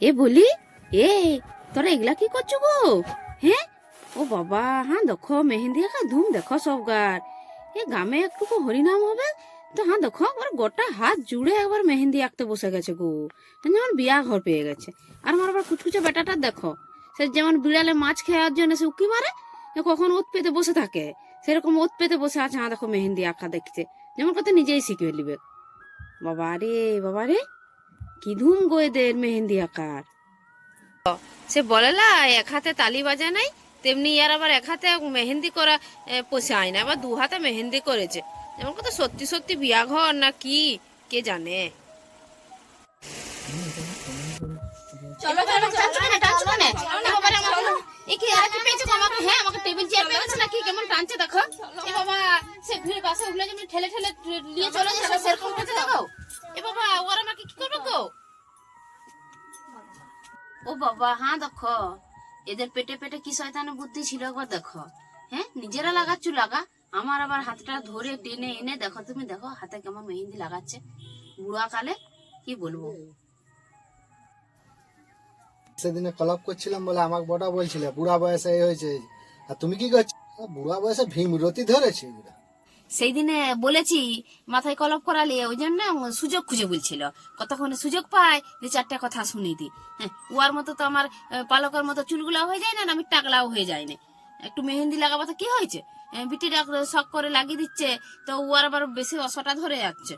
এ বলি, এ, তোরা এগুলা কি করছ গো? হ্যাঁ? ও বাবা হ্যাঁ দেখো, মেহেন্দি একা ধুম, দেখো সব গার। এ গ্রামে একটুকু হরিনাম হবে, তো হ্যাঁ দেখো আমার গোটা হাত জুড়ে একবার মেহেন্দি আঁকতে বসে গেছে গো। যেমন বিয়া ঘর পেয়ে গেছে। আর আমার আবার কুচকুচে বেটাটা দেখো, সে যেমন বিড়ালে মাছ খাওয়ার জন্য সে উকি মারে কখন ওত পেতে বসে থাকে। সেরকম ওত পেতে বসে আছে হ্যাঁ দেখো, মেহেন্দি আঁকা দেখছে। যেমন কথা নিজেই শিখে নিবে। বাবা রে বাবা রে কি ধুম গো এদের মেহেন্দি আকার সে বলে না এক হাতে তালি বাজে নাই তেমনি ইয়ার আবার এক হাতে মেহেন্দি করা পোষায় না আবার দু হাতে মেহেন্দি করেছে যেমন কথা সত্যি সত্যি বিয়া ঘর না কি কে জানে চলো চলো টানছো কেন টানছো কেন এ বাবা রে আমার এ কি আর কি পেয়েছ আমাকে হ্যাঁ আমাকে টেবিল চেয়ার পেয়ে নাকি কেমন টানছে দেখো এ বাবা সে ভিড় বাসে উঠলে যেমন ঠেলে ঠেলে নিয়ে চলে যাচ্ছে সেরকম করছে দেখো ও বাবা হ্যাঁ দেখো। এদের পেটে পেটে কি শয়তানে বুদ্ধি ছিল একবার দেখো। হ্যাঁ নিজেরা লাগাচ্ছ লাগা, আমার আবার হাতটা ধরে টেনে এনে দেখো তুমি, দেখো হাতে কেমন মেহেন্দি লাগাচ্ছে। বুড়া কালে কি বলব? সেদিনে কলপ করছিলাম বলে আমাকে বড় বলছিলে, বুড়া বয়সে এই হয়েছে। আর তুমি কি করছ? বুড়া বয়সে ভীমরতি ধরেছে এগুলা। সেই দিনে বলেছি, মাথায় কলপ করালে ওই জন্য সুযোগ খুঁজে বলছিল। কতক্ষণে সুযোগ পায় যে চারটা কথা শুনি দি। হ্যাঁ উয়ার মতো তো আমার পালকের মতো চুলগুলাও হয়ে যায় না আমি টাকলাও হয়ে যায় না। একটু মেহেন্দি লাগাবো তো কি হয়েছে? বিটিটা শখ করে লাগিয়ে দিচ্ছে, তো উয়ার আবার বেশি অসটা ধরে যাচ্ছে।